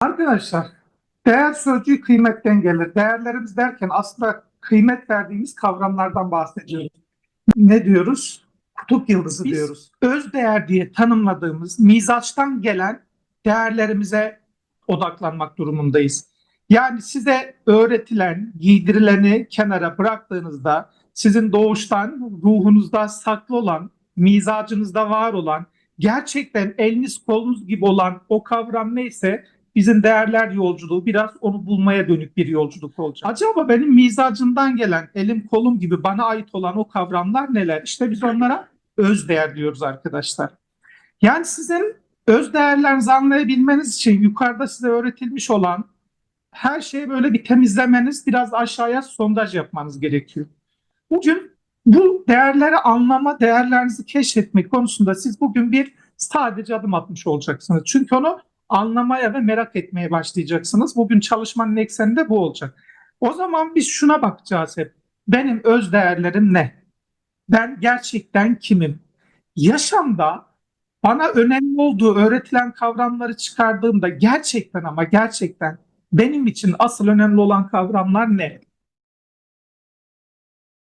Arkadaşlar, değer sözcüğü kıymetten gelir. Değerlerimiz derken aslında kıymet verdiğimiz kavramlardan bahsediyoruz. Ne diyoruz? Kutup yıldızı Biz- diyoruz. Öz değer diye tanımladığımız mizaçtan gelen değerlerimize odaklanmak durumundayız. Yani size öğretilen, giydirileni kenara bıraktığınızda sizin doğuştan ruhunuzda saklı olan, mizacınızda var olan, gerçekten eliniz kolunuz gibi olan o kavram neyse bizim değerler yolculuğu biraz onu bulmaya dönük bir yolculuk olacak. Acaba benim mizacımdan gelen elim kolum gibi bana ait olan o kavramlar neler? İşte biz onlara öz değer diyoruz arkadaşlar. Yani sizin öz değerlerinizi anlayabilmeniz için yukarıda size öğretilmiş olan her şeyi böyle bir temizlemeniz, biraz aşağıya sondaj yapmanız gerekiyor. Bugün bu değerleri anlama, değerlerinizi keşfetmek konusunda siz bugün bir sadece adım atmış olacaksınız. Çünkü onu anlamaya ve merak etmeye başlayacaksınız. Bugün çalışmanın ekseni de bu olacak. O zaman biz şuna bakacağız hep. Benim öz değerlerim ne? Ben gerçekten kimim? Yaşamda bana önemli olduğu öğretilen kavramları çıkardığımda gerçekten ama gerçekten benim için asıl önemli olan kavramlar ne?